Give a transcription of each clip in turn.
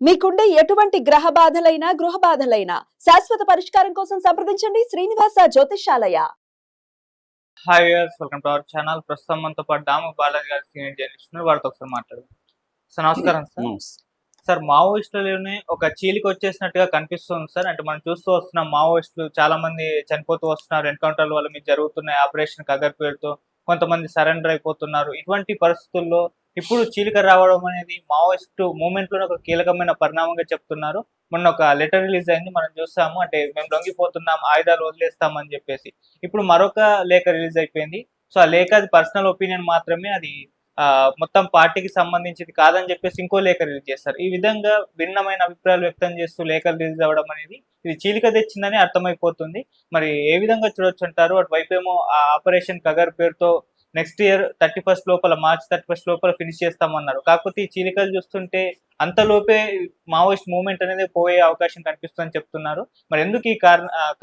మీకుండే ఎటువంటి గ్రహ బాధలైనా గృహ బాధలైనా శాశ్వత పరిష్కారం కోసం సంప్రదించండి Srinivasa Jyothishalaya hi welcome to our channel ప్రస్తుతం మనతో పాటు దాము బాలాజీ గారి సీనియర్ వారితో ఒకసారి మాట్లాడదాం. సార్ నమస్కారం సార్. సార్ మావోయిస్టులని ఒక చీలికి వచ్చేసినట్టుగా కనిపిస్తుంది సార్. అంటే మనం చూస్తూ వస్తున్నాం మావోయిస్టులు చాలా మంది చనిపోతూ వస్తున్నారు. ఎన్కౌంటర్ల వల్ల మీకు జరుగుతున్నాయి ఆపరేషన్ కగర్ పేరుతో కొంతమంది సరెండర్ అయిపోతున్నారు. ఇటువంటి పరిస్థితుల్లో ఇప్పుడు చీలిక రావడం అనేది మావోయిస్ట్ మూమెంట్లో ఒక కీలకమైన పరిణామంగా చెప్తున్నారు. మొన్న ఒక లెటర్ రిలీజ్ అయింది మనం చూస్తాము. అంటే మేము లొంగిపోతున్నాం ఆయుధాలు వదిలేస్తామని చెప్పేసి. ఇప్పుడు మరొక లేఖ రిలీజ్ అయిపోయింది. సో ఆ లేఖ అది పర్సనల్ ఒపీనియన్ మాత్రమే అది ఆ, మొత్తం పార్టీకి సంబంధించింది కాదని చెప్పేసి ఇంకో లేఖ రిలీజ్ చేస్తారు. ఈ విధంగా భిన్నమైన అభిప్రాయాలు వ్యక్తం చేస్తూ లేఖలు రిలీజ్ అవ్వడం అనేది ఇది చీలిక తెచ్చిందని అర్థమైపోతుంది. మరి ఏ విధంగా చూడొచ్చు అంటారు? అటువైపు ఏమో ఆ ఆపరేషన్ కగర్ పేరుతో నెక్స్ట్ ఇయర్ థర్టీ ఫస్ట్ లోపల మార్చ్ థర్టీ ఫస్ట్ లోపల ఫినిష్ చేస్తామన్నారు. కాకపోతే ఈ చీలికలు చూస్తుంటే అంతలోపే మావోయిస్ట్ మూవ్మెంట్ అనేది పోయే అవకాశం కనిపిస్తుందని చెప్తున్నారు. మరి ఎందుకు ఈ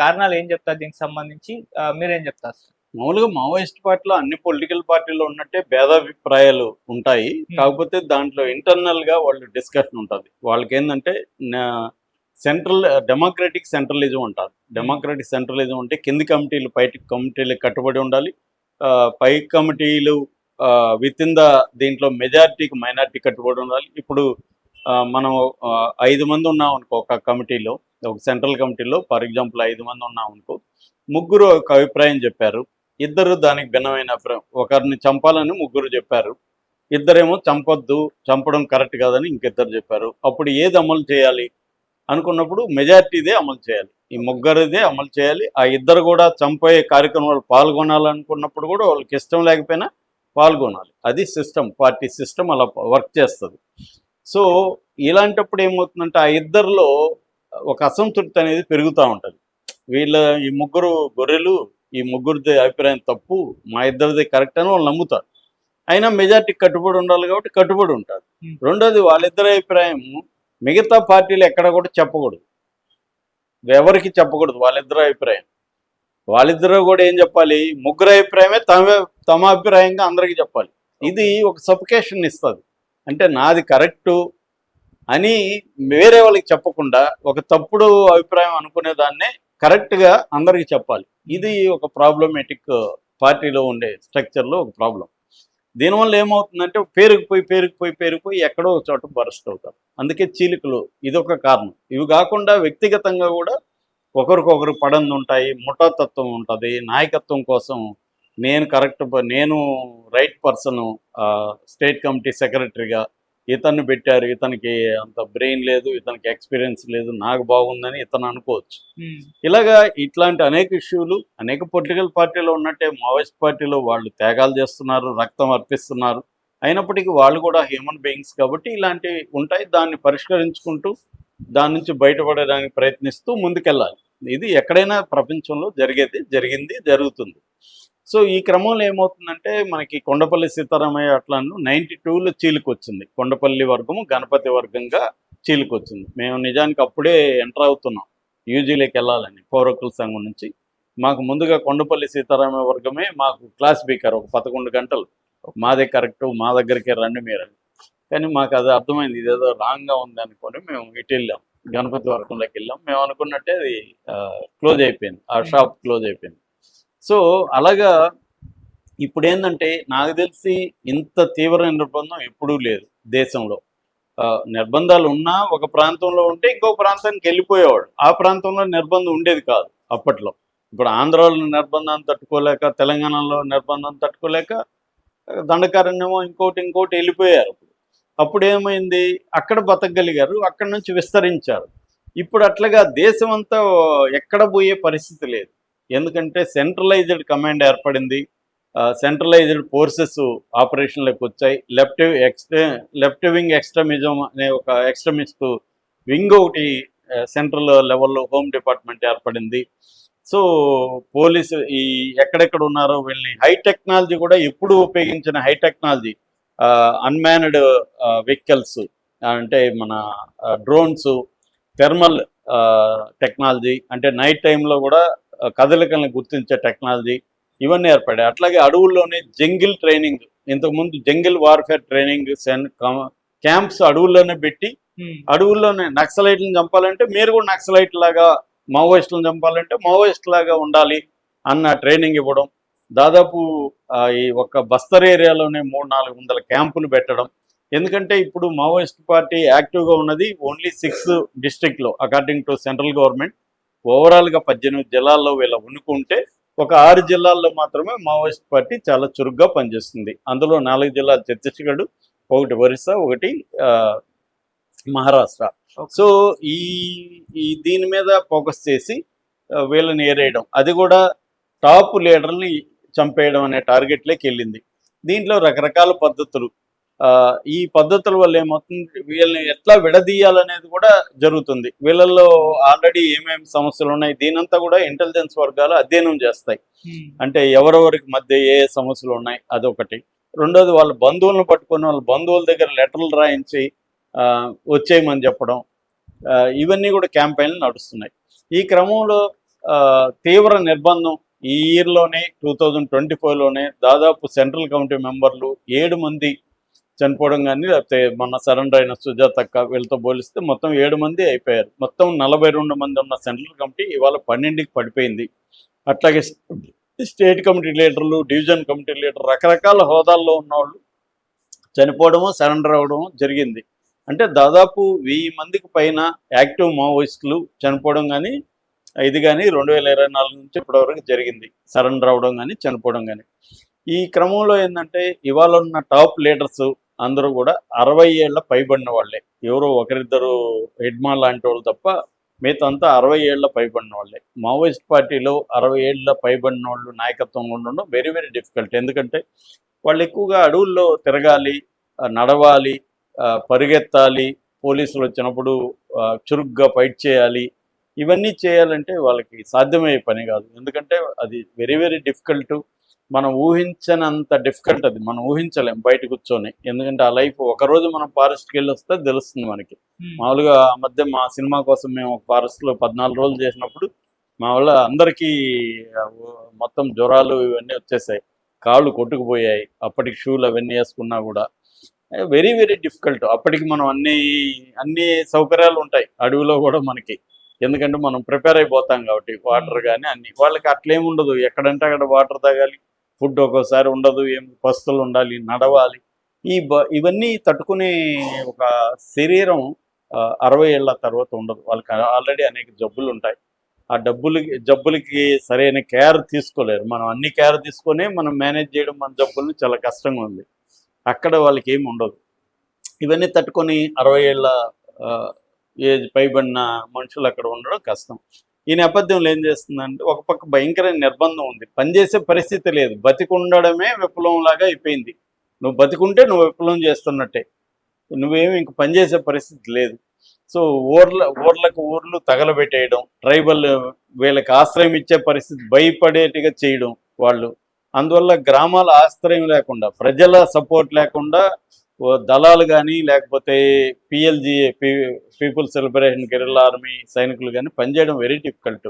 కారణాలు ఏం చెప్తారు దీనికి సంబంధించి? మీరేం చెప్తారు? మామూలుగా మావోయిస్ట్ పార్టీలో అన్ని పొలిటికల్ పార్టీలో ఉన్నట్టే భేదాభిప్రాయాలు ఉంటాయి. కాకపోతే దాంట్లో ఇంటర్నల్గా వాళ్ళు డిస్కషన్ ఉంటుంది. వాళ్ళకి ఏంటంటే సెంట్రల్ డెమోక్రటిక్ సెంట్రలిజం అంటారు. డెమోక్రటిక్ సెంట్రలిజం అంటే కింది కమిటీలు పై కమిటీలకు కట్టుబడి ఉండాలి. పై కమిటీలు విత్ ఇన్ ద దీంట్లో మెజారిటీకి మైనారిటీ కట్టుబడి ఉండాలి. ఇప్పుడు ఆ, మనం ఐదు మంది ఉన్నాం అనుకో ఒక కమిటీలో ఒక సెంట్రల్ కమిటీలో ఫర్ ఎగ్జాంపుల్ ఐదు మంది ఉన్నాం అనుకో ముగ్గురు ఒక అభిప్రాయం చెప్పారు. ఇద్దరు దానికి భిన్నమైన ఒకరిని చంపాలని ముగ్గురు చెప్పారు. ఇద్దరేమో చంపొద్దు చంపడం కరెక్ట్ కాదని ఇంకిద్దరు చెప్పారు. అప్పుడు ఏది అమలు చేయాలి? అనుకున్నప్పుడు మెజారిటీదే అమలు చేయాలి. ఈ ముగ్గురిదే అమలు చేయాలి. ఆ ఇద్దరు కూడా చంపే కార్యక్రమాలు పాల్గొనాలనుకున్నప్పుడు కూడా వాళ్ళకి ఇష్టం లేకపోయినా పాల్గొనాలి. అది సిస్టమ్ పార్టీ సిస్టమ్ అలా వర్క్ చేస్తుంది. సో ఇలాంటప్పుడు ఏమవుతుందంటే ఆ ఇద్దరిలో ఒక అసంతృప్తి అనేది పెరుగుతూ ఉంటుంది. వీళ్ళ ఈ ముగ్గురు గొర్రెలు ఈ ముగ్గురిది అభిప్రాయం తప్పు మా ఇద్దరిది కరెక్ట్ అని వాళ్ళు నమ్ముతారు. అయినా మెజార్టీ కట్టుబడి ఉండాలి కాబట్టి కట్టుబడి ఉంటారు. రెండోది వాళ్ళిద్దరి అభిప్రాయం మిగతా పార్టీలు ఎక్కడ కూడా చెప్పకూడదు. ఎవరికి చెప్పకూడదు వాళ్ళిద్దరి అభిప్రాయం. వాళ్ళిద్దరూ కూడా ఏం చెప్పాలి? ముగ్గురు అభిప్రాయమే తమ తమ అభిప్రాయంగా అందరికీ చెప్పాలి. ఇది ఒక సఫికేషన్ ఇస్తుంది. అంటే నాది కరెక్టు అని వేరే వాళ్ళకి చెప్పకుండా ఒక తప్పుడు అభిప్రాయం అనుకునే దాన్నే కరెక్ట్గా అందరికీ చెప్పాలి. ఇది ఒక ప్రాబ్లమేటిక్ పార్టీలో ఉండే స్ట్రక్చర్లో ఒక ప్రాబ్లం. దీనివల్ల ఏమవుతుందంటే పేరుకుపోయి పేరుకుపోయి పేరుకుపోయి ఎక్కడో చోట బరస్ట్ అవుతారు. అందుకే చీలికలు ఇదొక కారణం. ఇవి కాకుండా వ్యక్తిగతంగా కూడా ఒకరికొకరు పడంది ఉంటాయి ముఠాతత్వం ఉంటుంది నాయకత్వం కోసం నేను కరెక్ట్ నేను రైట్ పర్సన్ స్టేట్ కమిటీ సెక్రటరీగా ఇతన్ని పెట్టారు ఇతనికి అంత బ్రెయిన్ లేదు ఇతనికి ఎక్స్పీరియన్స్ లేదు నాకు బాగుందని ఇతను అనుకోవచ్చు. ఇలాగా ఇట్లాంటి అనేక ఇష్యూలు అనేక పొలిటికల్ పార్టీలో ఉన్నట్టే మావోయిస్ట్ పార్టీలో వాళ్ళు త్యాగాలు చేస్తున్నారు రక్తం అర్పిస్తున్నారు. అయినప్పటికీ వాళ్ళు కూడా హ్యూమన్ బీయింగ్స్ కాబట్టి ఇలాంటివి ఉంటాయి దాన్ని పరిష్కరించుకుంటూ దాని నుంచి బయటపడడానికి ప్రయత్నిస్తూ ముందుకెళ్ళాలి. ఇది ఎక్కడైనా ప్రపంచంలో జరిగేది జరిగింది జరుగుతుంది. సో ఈ క్రమంలో ఏమవుతుందంటే మనకి కొండపల్లి సీతారామయ్య అట్లా నైంటీ టూలో చీలికొచ్చింది. కొండపల్లి వర్గము గణపతి వర్గంగా చీలికొచ్చింది. మేము నిజానికి అప్పుడే ఎంటర్ అవుతున్నాం. యూజీలోకి వెళ్ళాలని పౌరకుల సంఘం నుంచి. మాకు ముందుగా కొండపల్లి సీతారామయ్య వర్గమే మాకు క్లాస్ స్పీకర్ ఒక పదకొండు గంటలు. మాదే కరెక్ట్ మా దగ్గరికే రండి మీరు. కానీ మాకు అది అర్థమైంది ఇదేదో రాంగ్గా ఉంది అనుకొని మేము ఇటు వెళ్ళాం. గణపతి వర్గంలోకి వెళ్ళాం. మేము అనుకున్నట్టే అది క్లోజ్ అయిపోయింది. ఆ షాప్ క్లోజ్ అయిపోయింది. సో అలాగా ఇప్పుడు ఏంటంటే నాకు తెలిసి ఇంత తీవ్ర నిర్బంధం ఎప్పుడూ లేదు దేశంలో. నిర్బంధాలు ఉన్నా ఒక ప్రాంతంలో ఉంటే ఇంకో ప్రాంతానికి వెళ్ళిపోయేవాడు. ఆ ప్రాంతంలో నిర్బంధం ఉండేది కాదు అప్పట్లో. ఇప్పుడు ఆంధ్రాలో నిర్బంధాన్ని తట్టుకోలేక తెలంగాణలో నిర్బంధం తట్టుకోలేక దండకారణ్యమో ఇంకోటి ఇంకోటి వెళ్ళిపోయారు. అప్పుడు అప్పుడు ఏమైంది అక్కడ బతకగలిగారు అక్కడ నుంచి విస్తరించారు. ఇప్పుడు అట్లాగా దేశం అంతా ఎక్కడ పోయే పరిస్థితి లేదు. ఎందుకంటే సెంట్రలైజ్డ్ కమాండ్ ఏర్పడింది. సెంట్రలైజ్డ్ ఫోర్సెస్ ఆపరేషన్లోకి వచ్చాయి. Left extra left wing extremism అనే ఒక ఎక్స్ట్రమిస్ట్ వింగ్ ఒకటి సెంట్రల్ లెవెల్లో హోమ్ డిపార్ట్మెంట్ ఏర్పడింది. సో పోలీసు ఈ ఎక్కడెక్కడ ఉన్నారో వీళ్ళని హై టెక్నాలజీ కూడా ఎప్పుడు ఉపయోగించిన హై టెక్నాలజీ అన్మాన్డ్ వెహికల్స్ అంటే మన డ్రోన్స్ థెర్మల్ టెక్నాలజీ అంటే నైట్ టైంలో కూడా కదలికలను గుర్తించే టెక్నాలజీ ఇవన్నీ ఏర్పడాయి. అట్లాగే అడవుల్లోనే జంగిల్ ట్రైనింగ్ ఇంతకుముందు జంగిల్ వార్ఫేర్ ట్రైనింగ్ క్యాంప్స్ అడవుల్లోనే పెట్టి అడవుల్లోనే నక్సలైట్లను చంపాలంటే మీరు కూడా నక్సలైట్ లాగా మావోయిస్టులను చంపాలంటే మావోయిస్ట్ లాగా ఉండాలి అన్న ట్రైనింగ్ ఇవ్వడం దాదాపు ఈ ఒక్క బస్తర్ ఏరియాలోనే మూడు నాలుగు వందల క్యాంపులు పెట్టడం. ఎందుకంటే ఇప్పుడు మావోయిస్ట్ పార్టీ యాక్టివ్గా ఉన్నది ఓన్లీ సిక్స్ డిస్ట్రిక్ట్లో అకార్డింగ్ టు సెంట్రల్ గవర్నమెంట్ ఓవరాల్గా పద్దెనిమిది జిల్లాల్లో వీళ్ళ ఉనుకుంటే ఒక ఆరు జిల్లాల్లో మాత్రమే మావోయిస్ట్ పార్టీ చాలా చురుగ్గా పనిచేస్తుంది. అందులో నాలుగు జిల్లాలు ఛత్తీస్గఢ్ ఒకటి ఒరిస్సా ఒకటి మహారాష్ట్ర. సో ఈ ఈ దీని మీద ఫోకస్ చేసి వీళ్ళని ఏరేయడం. అది కూడా టాప్ లీడర్ని చంపేయడం అనే టార్గెట్లోకి వెళ్ళింది. దీంట్లో రకరకాల పద్ధతులు. ఈ పద్ధతుల వల్ల ఏమవుతుంది? వీళ్ళని ఎట్లా విడదీయాలనేది కూడా జరుగుతుంది. వీళ్ళల్లో ఆల్రెడీ ఏమేమి సమస్యలు ఉన్నాయి? దీనంతా కూడా ఇంటెలిజెన్స్ వర్గాలు అధ్యయనం చేస్తాయి. అంటే ఎవరెవరికి మధ్య ఏ ఏ సమస్యలు ఉన్నాయి? అదొకటి. రెండోది వాళ్ళ బంధువులను పట్టుకొని వాళ్ళ బంధువుల దగ్గర లెటర్లు రాయించి వచ్చేయమని చెప్పడం. ఇవన్నీ కూడా క్యాంపెయిన్లు నడుస్తున్నాయి. ఈ క్రమంలో తీవ్ర నిర్బంధం ఈ ఇయర్లోనే టూ థౌజండ్ ట్వంటీ ఫోర్లోనే దాదాపు సెంట్రల్ కమిటీ మెంబర్లు ఏడు మంది చనిపోవడం కానీ లేకపోతే మొన్న సరెండర్ అయిన సుజాతక్క వీళ్ళతో పోలిస్తే మొత్తం ఏడు మంది అయిపోయారు. మొత్తం నలభై రెండు మంది ఉన్న సెంట్రల్ కమిటీ ఇవాళ పన్నెండుకి పడిపోయింది. అట్లాగే స్టేట్ కమిటీ లీడర్లు డివిజన్ కమిటీ లీడర్ రకరకాల హోదాల్లో ఉన్నవాళ్ళు చనిపోవడము సరెండర్ అవ్వడము జరిగింది. అంటే దాదాపు వెయ్యి మందికి పైన యాక్టివ్ మావోయిస్టులు చనిపోవడం కానీ ఇది కానీ రెండు వేల ఇరవై నాలుగు నుంచి ఇప్పటివరకు జరిగింది. సరెండర్ అవ్వడం కానీ చనిపోవడం కానీ. ఈ క్రమంలో ఏంటంటే ఇవాళ ఉన్న టాప్ లీడర్స్ అందరూ కూడా అరవై ఏళ్ళ పైబడిన వాళ్ళే. ఎవరో ఒకరిద్దరు హెడ్మా లాంటి వాళ్ళు తప్ప మిగతా అంతా అరవై ఏళ్ళ పైబడిన వాళ్ళే. మావోయిస్ట్ పార్టీలో అరవై ఏళ్ళ పైబడిన వాళ్ళు నాయకత్వం ఉండడం వెరీ వెరీ డిఫికల్ట్. ఎందుకంటే వాళ్ళు ఎక్కువగా అడవుల్లో తిరగాలి నడవాలి పరిగెత్తాలి పోలీసులు వచ్చినప్పుడు చురుగ్గా ఫైట్ చేయాలి. ఇవన్నీ చేయాలంటే వాళ్ళకి సాధ్యమయ్యే పని కాదు. ఎందుకంటే అది వెరీ వెరీ డిఫికల్ట్. మనం ఊహించనంత డిఫికల్ట్ అది. మనం ఊహించలేం బయట కూర్చొని. ఎందుకంటే ఆ లైఫ్ ఒకరోజు మనం ఫారెస్ట్కి వెళ్ళి వస్తే తెలుస్తుంది మనకి. ఉమ్, మామూలుగా ఆ మధ్య మా సినిమా కోసం మేము ఒక ఫారెస్ట్లో పద్నాలుగు రోజులు చేసినప్పుడు మా వల్ల అందరికీ మొత్తం జ్వరాలు ఇవన్నీ వచ్చేసాయి. కాళ్ళు కొట్టుకుపోయాయి. అప్పటికి షూలు అవన్నీ వేసుకున్నా కూడా. వెరీ వెరీ డిఫికల్ట్ అప్పటికి మనం అన్ని అన్ని సౌకర్యాలు ఉంటాయి. అడవిలో కూడా మనకి. ఎందుకంటే మనం ప్రిపేర్ అయిపోతాం కాబట్టి వాటర్ కానీ అన్ని. వాళ్ళకి అట్లేం ఉండదు. ఎక్కడంటే అక్కడ వాటర్ తాగాలి. ఫుడ్ ఒక్కోసారి ఉండదు ఏం పస్తులు ఉండాలి నడవాలి. ఈ ఇవన్నీ తట్టుకునే ఒక శరీరం అరవై ఏళ్ళ తర్వాత ఉండదు. వాళ్ళకి ఆల్రెడీ అనేక జబ్బులు ఉంటాయి. ఆ డబ్బులకి జబ్బులకి సరైన కేర్ తీసుకోలేరు. మనం అన్ని కేర్ తీసుకొని మనం మేనేజ్ చేయడం మన జబ్బుల్ని చాలా కష్టంగా ఉంది. అక్కడ వాళ్ళకి ఏమి ఉండదు. ఇవన్నీ తట్టుకొని అరవై ఏళ్ళ ఆ, ఏజ్ పైబడిన మనుషులు అక్కడ ఉండడం కష్టం. ఈ నేపథ్యంలో ఏం చేస్తుందంటే ఒక పక్క భయంకరమైన నిర్బంధం ఉంది. పనిచేసే పరిస్థితి లేదు. బతికుండడమే విప్లవంలాగా అయిపోయింది. నువ్వు బతికుంటే నువ్వు విప్లవం చేస్తున్నట్టే. నువ్వేమి ఇంక పనిచేసే పరిస్థితి లేదు. సో ఊర్ల ఊర్లకు ఊర్లు తగలబెట్టేయడం ట్రైబల్ వీళ్ళకి ఆశ్రయం ఇచ్చే పరిస్థితి భయపడేట్టుగా చేయడం వాళ్ళు. అందువల్ల గ్రామాల ఆశ్రయం లేకుండా ప్రజల సపోర్ట్ లేకుండా దళాలు కానీ లేకపోతే PLG people's celebration guerrilla army సైనికులు కానీ పనిచేయడం వెరీ డిఫికల్ట్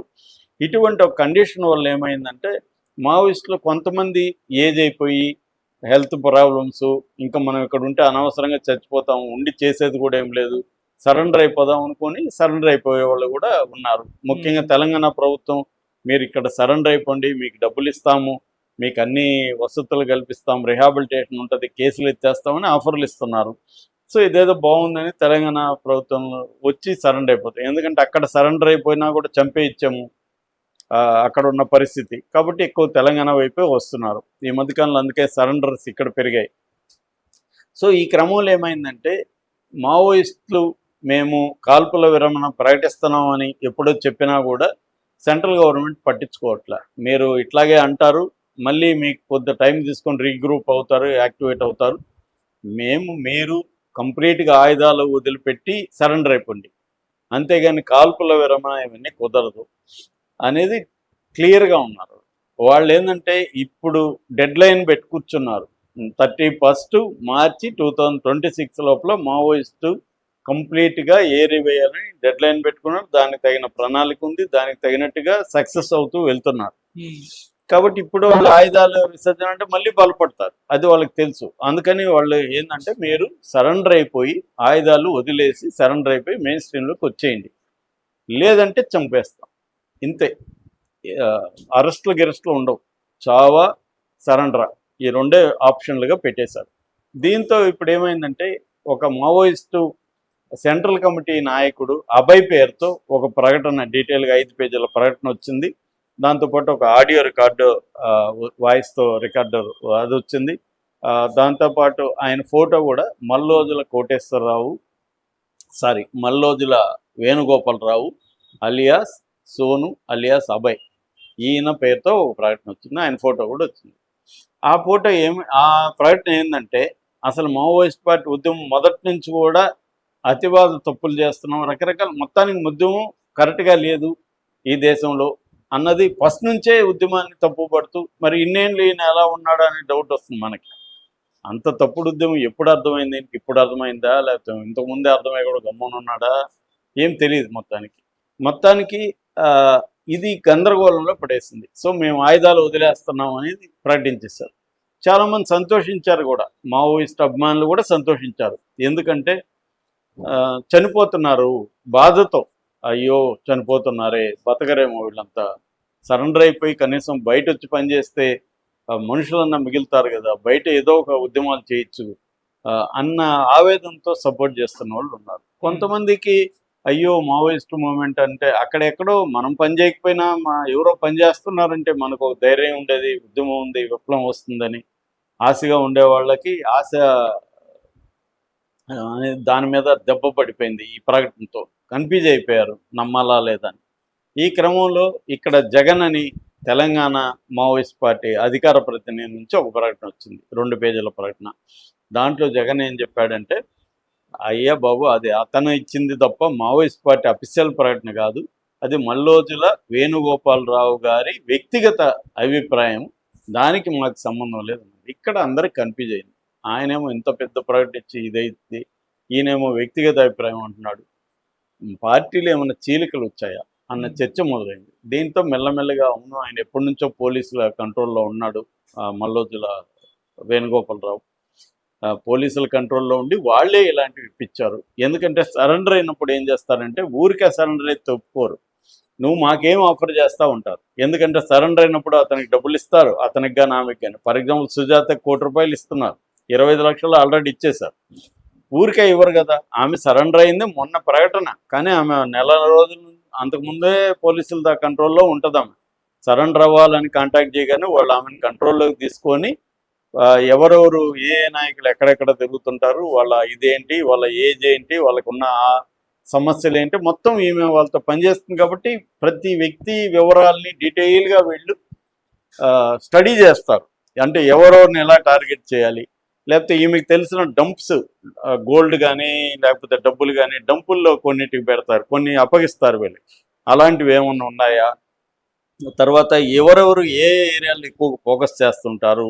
ఇటువంటి ఒక కండిషన్ వల్ల ఏమైందంటే మావోయిస్టులు కొంతమంది ఏజ్ అయిపోయి హెల్త్ ప్రాబ్లమ్స్ ఇంకా మనం ఇక్కడ ఉంటే అనవసరంగా చచ్చిపోతాం ఉండి చేసేది కూడా ఏం లేదు సరెండర్ అయిపోదాం అనుకొని సరెండర్ అయిపోయే వాళ్ళు కూడా ఉన్నారు ముఖ్యంగా. తెలంగాణ ప్రభుత్వం మీరు ఇక్కడ సరెండర్ అయిపోండి మీకు డబ్బులు ఇస్తాము మీకు అన్ని వసతులు కల్పిస్తాం రిహాబిలిటేషన్ ఉంటుంది కేసులు ఎత్తేస్తామని ఆఫర్లు ఇస్తున్నారు. సో ఇదేదో బాగుందని తెలంగాణ ప్రభుత్వం వచ్చి సరెండర్ అయిపోతాయి. ఎందుకంటే అక్కడ సరెండర్ అయిపోయినా కూడా చంపే ఇచ్చాము. అక్కడ ఉన్న పరిస్థితి. కాబట్టి ఎక్కువ తెలంగాణ వైపే వస్తున్నారు. ఈ మధ్యకాలంలో అందుకే సరెండర్స్ ఇక్కడ పెరిగాయి. సో ఈ క్రమంలో ఏమైందంటే మావోయిస్టులు మేము కాల్పుల విరమణ ప్రకటిస్తున్నామని ఎప్పుడో చెప్పినా కూడా సెంట్రల్ గవర్నమెంట్ పట్టించుకోవట్లే. మీరు ఇట్లాగే అంటారు మళ్ళీ మీకు కొద్ది టైం తీసుకొని రీగ్రూప్ అవుతారు యాక్టివేట్ అవుతారు. మేము మీరు కంప్లీట్గా ఆయుధాలు వదిలిపెట్టి సరెండర్ అయిపోండి. అంతేగాని కాల్పుల విరమణ ఇవన్నీ కుదరదు అనేది క్లియర్గా ఉన్నారు. వాళ్ళు ఏంటంటే ఇప్పుడు డెడ్ లైన్ పెట్టి కూర్చున్నారు. Thirty first March two thousand twenty six లోపల మావోయిస్టు కంప్లీట్గా ఏరివేయాలని డెడ్ లైన్ పెట్టుకున్నారు. దానికి తగిన ప్రణాళిక ఉంది. దానికి తగినట్టుగా సక్సెస్ అవుతూ వెళ్తున్నారు. కాబట్టి ఇప్పుడు వాళ్ళు ఆయుధాలు విసర్జన అంటే మళ్ళీ బలపడతారు అది వాళ్ళకి తెలుసు. అందుకని వాళ్ళు ఏంటంటే మీరు సరెండర్ అయిపోయి ఆయుధాలు వదిలేసి సరెండర్ అయిపోయి మెయిన్ స్ట్రీమ్లోకి వచ్చేయండి. లేదంటే చంపేస్తాం. ఇంతే. అరెస్టులు గిరెస్టులు ఉండవు. చావా సరెండరా ఈ రెండే ఆప్షన్లుగా పెట్టేశారు. దీంతో ఇప్పుడు ఏమైందంటే ఒక మావోయిస్టు సెంట్రల్ కమిటీ నాయకుడు అభయ్ పేరుతో ఒక ప్రకటన డీటెయిల్గా ఐదు పేజీల ప్రకటన వచ్చింది. దాంతోపాటు ఒక ఆడియో రికార్డు వాయిస్తో రికార్డర్ అది వచ్చింది. దాంతోపాటు ఆయన ఫోటో కూడా Mallojula Koteswararao sorry Mallojula Venugopalarao alias Sonu alias Abhay. ఈయన పేరుతో ఒక ప్రకటన వచ్చింది ఆయన ఫోటో కూడా వచ్చింది. ఆ ఫోటో ఏమి ఆ ప్రకటన ఏంటంటే అసలు మావోయిస్ట్ పార్టీ ఉద్యమం మొదటి నుంచి కూడా అతివాద తప్పులు చేస్తున్నాం. రకరకాల మొత్తానికి ఉద్యమం కరెక్ట్గా లేదు ఈ దేశంలో. అన్నది ఫస్ట్ నుంచే ఉద్యమాన్ని తప్పు పడుతూ మరి ఇన్నేళ్ళు ఈయన ఎలా ఉన్నాడు అనే డౌట్ వస్తుంది మనకి. అంత తప్పుడు ఉద్యమం ఎప్పుడు అర్థమైంది? ఈయనకి ఇప్పుడు అర్థమైందా? లేకపోతే ఇంతకుముందే అర్థమై కూడా గమ్మున ఉన్నాడా? ఏం తెలియదు మొత్తానికి. మొత్తానికి ఇది గందరగోళంలో పడేసింది. సో మేము ఆయుధాలు వదిలేస్తున్నాం అనేది ప్రకటించేశారు. చాలామంది సంతోషించారు కూడా. మావోయిస్ట్ అభిమానులు కూడా సంతోషించారు. ఎందుకంటే చనిపోతున్నారు. బాధతో. అయ్యో చనిపోతున్నారే. బతకరేమో వీళ్ళంతా. సరెండర్ అయిపోయి కనీసం బయట వచ్చి పనిచేస్తే మనుషులన్నా మిగులుతారు కదా. బయట ఏదో ఒక ఉద్యమాలు చేయొచ్చు ఆ, అన్న ఆవేదనతో సపోర్ట్ చేస్తున్న వాళ్ళు ఉన్నారు. కొంతమందికి అయ్యో మావోయిస్ట్ మూమెంట్ అంటే అక్కడెక్కడో మనం పని చేయకపోయినా మా ఎవరో పని చేస్తున్నారంటే మనకు ఒక ధైర్యం ఉండేది ఉద్యమం ఉంది విప్లవం వస్తుందని ఆశగా ఉండే వాళ్ళకి ఆశ దాని మీద దెబ్బ పడిపోయింది ఈ ప్రకటనతో. కన్ఫ్యూజ్ అయిపోయారు నమ్మాలా లేదని ఈ క్రమంలో ఇక్కడ జగన్ అని తెలంగాణ మావోయిస్ట్ పార్టీ అధికార ప్రతినిధి నుంచి ఒక ప్రకటన వచ్చింది. రెండు పేజీల ప్రకటన. దాంట్లో జగన్ ఏం చెప్పాడంటే అయ్యా బాబు అది అతను ఇచ్చింది తప్ప మావోయిస్ట్ పార్టీ అఫీషియల్ ప్రకటన కాదు. అది మల్లోజుల వేణుగోపాలరావు గారి వ్యక్తిగత అభిప్రాయం. దానికి మాకు సంబంధం లేదు. ఇక్కడ అందరికి కన్ఫ్యూజ్ అయింది. ఆయనేమో ఇంత పెద్ద ప్రకటన ఇచ్చి ఇదైతే ఈయనేమో వ్యక్తిగత అభిప్రాయం అంటున్నాడు. పార్టీలు ఏమైనా చీలికలు వచ్చాయా? అన్న చర్చ మొదలైంది. దీంతో మెల్లమెల్లగా అవును ఆయన ఎప్పటి నుంచో పోలీసుల కంట్రోల్లో ఉన్నాడు మల్లోజుల వేణుగోపాలరావు. పోలీసుల కంట్రోల్లో ఉండి వాళ్ళే ఇలాంటివి ఇప్పించారు ఎందుకంటే సరెండర్ అయినప్పుడు ఏం చేస్తారంటే ఊరికే సరెండర్ అయితే ఒప్పుకోరు. నువ్వు మాకేం ఆఫర్ చేస్తూ ఉంటారు. ఎందుకంటే సరెండర్ అయినప్పుడు అతనికి డబ్బులు ఇస్తారు అతనికి కానీ ఆమెకి కానీ ఫర్ ఎగ్జాంపుల్ సుజాత కోటి రూపాయలు ఇస్తున్నారు ఇరవై ఐదు లక్షలు ఆల్రెడీ ఇచ్చేశారు. ఊరికే ఇవ్వరు కదా ఆమె సరెండర్ అయింది మొన్న ప్రకటన. కానీ ఆమె నెల రోజుల నుంచి అంతకుముందే పోలీసుల దా కంట్రోల్లో ఉంటుంది ఆమె సరెండర్ అవ్వాలని కాంటాక్ట్ చేయగానే వాళ్ళు ఆమెను కంట్రోల్లోకి తీసుకొని ఎవరెవరు ఏ నాయకులు ఎక్కడెక్కడ తిరుగుతుంటారు వాళ్ళ ఇదేంటి వాళ్ళ ఏజ్ ఏంటి వాళ్ళకున్న సమస్యలు ఏంటి మొత్తం ఈమె వాళ్ళతో పనిచేస్తుంది కాబట్టి ప్రతి వ్యక్తి వివరాల్ని డీటెయిల్గా వీళ్ళు స్టడీ చేస్తారు. అంటే ఎవరెవరిని ఎలా టార్గెట్ చేయాలి లేకపోతే ఈమెకు తెలిసిన డంప్స్ గోల్డ్ కానీ లేకపోతే డబ్బులు కానీ డంపుల్లో కొన్నిటికి పెడతారు కొన్ని అప్పగిస్తారు వీళ్ళు. అలాంటివి ఏమన్నా ఉన్నాయా? తర్వాత ఎవరెవరు ఏ ఏరియాలో ఎక్కువ ఫోకస్ చేస్తుంటారు?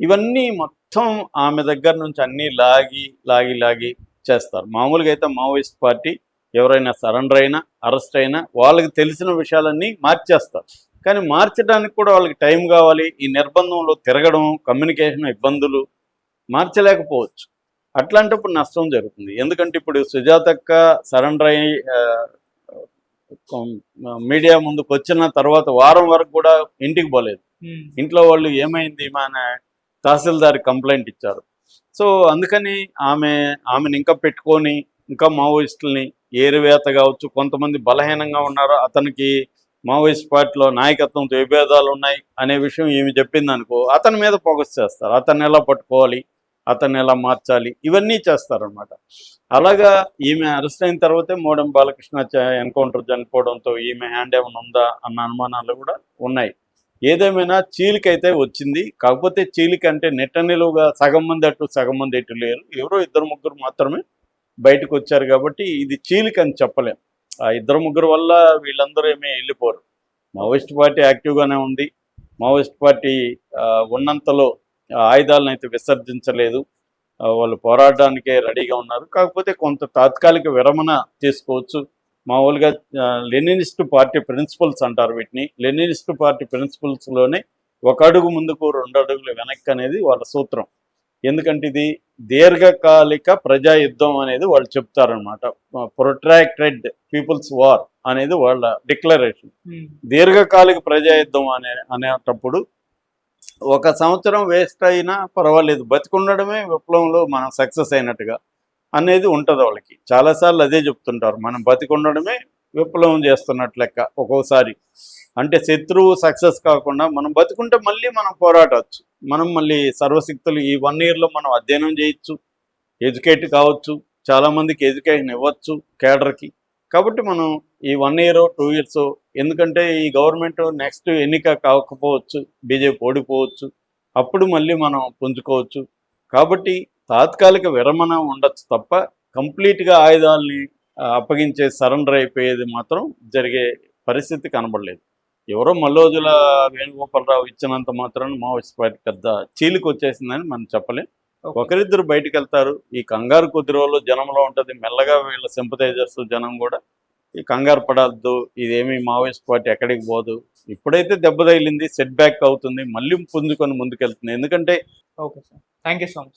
ఇవన్నీ మొత్తం ఆమె దగ్గర నుంచి అన్నీ లాగి లాగి లాగి చేస్తారు. మామూలుగా అయితే మావోయిస్ట్ పార్టీ ఎవరైనా సరెండర్ అయినా అరెస్ట్ అయినా వాళ్ళకి తెలిసిన విషయాలన్నీ మార్చేస్తారు. కానీ మార్చడానికి కూడా వాళ్ళకి టైం కావాలి. ఈ నిర్బంధంలో తిరగడం కమ్యూనికేషన్ ఇబ్బందులు మార్చలేకపోవచ్చు. అట్లాంటప్పుడు నష్టం జరుగుతుంది. ఎందుకంటే ఇప్పుడు సుజాతక్క సరెండర్ అయ్యి మీడియా ముందుకు వచ్చిన తర్వాత వారం వరకు కూడా ఇంటికి పోలేదు. ఇంట్లో వాళ్ళు ఏమైంది మన తహసీల్దార్ కంప్లైంట్ ఇచ్చారు. సో అందుకని ఆమె ఆమెను ఇంకా పెట్టుకొని ఇంకా మావోయిస్టుల్ని ఏరువేత కావచ్చు కొంతమంది బలహీనంగా ఉన్నారు అతనికి మావోయిస్ట్ పార్టీలో నాయకత్వంతో విభేదాలు ఉన్నాయి అనే విషయం ఈమె చెప్పింది అనుకో అతని మీద ఫోకస్ చేస్తారు. అతన్ని ఎలా పట్టుకోవాలి? అతన్ని ఎలా మార్చాలి? ఇవన్నీ చేస్తారనమాట అలాగా ఈమె అరెస్ట్ అయిన తర్వాతే మోడం బాలకృష్ణ ఎన్కౌంటర్ చనిపోవడంతో ఈమె హ్యాండ్ ఏమైనా ఉందా అన్న అనుమానాలు కూడా ఉన్నాయి. ఏదేమైనా చీలికైతే వచ్చింది. కాకపోతే చీలిక అంటే నిలువుగా సగం మంది అటు సగం మంది ఇటు లేరు. ఎవరో ఇద్దరు ముగ్గురు మాత్రమే బయటకు వచ్చారు కాబట్టి ఇది చీలిక అని చెప్పలేం. ఆ ఇద్దరు ముగ్గురు వల్ల వీళ్ళందరూ ఏమీ వెళ్ళిపోరు. మావోయిస్ట్ పార్టీ యాక్టివ్గానే ఉంది. మావోయిస్ట్ పార్టీ ఆ, ఉన్నంతలో ఆయుధాలను అయితే విసర్జించలేదు. వాళ్ళు పోరాడడానికే రెడీగా ఉన్నారు. కాకపోతే కొంత తాత్కాలిక విరమణ తీసుకోవచ్చు మామూలుగా లెనినిస్ట్ పార్టీ ప్రిన్సిపల్స్ అంటారు వీటిని. లెనినిస్ట్ పార్టీ ప్రిన్సిపల్స్లోనే ఒక అడుగు ముందుకు రెండు అడుగులు వెనక్కి అనేది వాళ్ళ సూత్రం. ఎందుకంటే ఇది దీర్ఘకాలిక ప్రజా యుద్ధం అనేది వాళ్ళు చెప్తారనమాట ప్రొట్రాక్టెడ్ పీపుల్స్ వార్ అనేది వాళ్ళ డిక్లరేషన్ దీర్ఘకాలిక ప్రజా యుద్ధం అనే అనేటప్పుడు ఒక సంవత్సరం వేస్ట్ అయినా పర్వాలేదు. బతికుండడమే విప్లవంలో మనం సక్సెస్ అయినట్టుగా అనేది ఉంటుంది వాళ్ళకి. చాలాసార్లు అదే చెప్తుంటారు. మనం బతికుండడమే విప్లవం చేస్తున్నట్లు లెక్క ఒక్కోసారి. అంటే శత్రువు సక్సెస్ కాకుండా మనం బతుకుంటే మళ్ళీ మనం పోరాటవచ్చు మనం మళ్ళీ సర్వశక్తులు ఈ వన్ ఇయర్లో మనం అధ్యయనం చేయొచ్చు. ఎడ్యుకేట్ కావచ్చు. చాలామందికి ఎడ్యుకేషన్ ఇవ్వచ్చు. కేడర్కి. కాబట్టి మనం ఈ వన్ ఇయర్ టూ ఇయర్స్ ఎందుకంటే ఈ గవర్నమెంట్ నెక్స్ట్ ఎన్నిక కాకపోవచ్చు బీజేపీ ఓడిపోవచ్చు అప్పుడు మళ్ళీ మనం పుంజుకోవచ్చు. కాబట్టి తాత్కాలిక విరమణ ఉండొచ్చు తప్ప కంప్లీట్గా ఆయుధాలని అప్పగించే సరెండర్ అయిపోయేది మాత్రం జరిగే పరిస్థితి కనబడలేదు. ఎవరో మల్లోజుల వేణుగోపాలరావు ఇచ్చినంత మాత్రం మావోయిస్ట్ పార్టీ పెద్ద చీలికి వచ్చేసిందని మనం చెప్పలేం. ఒకరిద్దరు బయటికి వెళ్తారు ఈ కంగారు కొద్ది రోజులు జనంలో ఉంటుంది. మెల్లగా వీళ్ళ సింపతైజర్స్ జనం కూడా ఈ కంగారు పడద్దు. ఇదేమి మావోయిస్ట్ పార్టీ ఎక్కడికి పోదు. ఇప్పుడైతే దెబ్బ తగిలింది సెట్ బ్యాక్ అవుతుంది. మళ్ళీ పుంజుకొని ముందుకెళ్తుంది. ఎందుకంటే okay sir thank you so much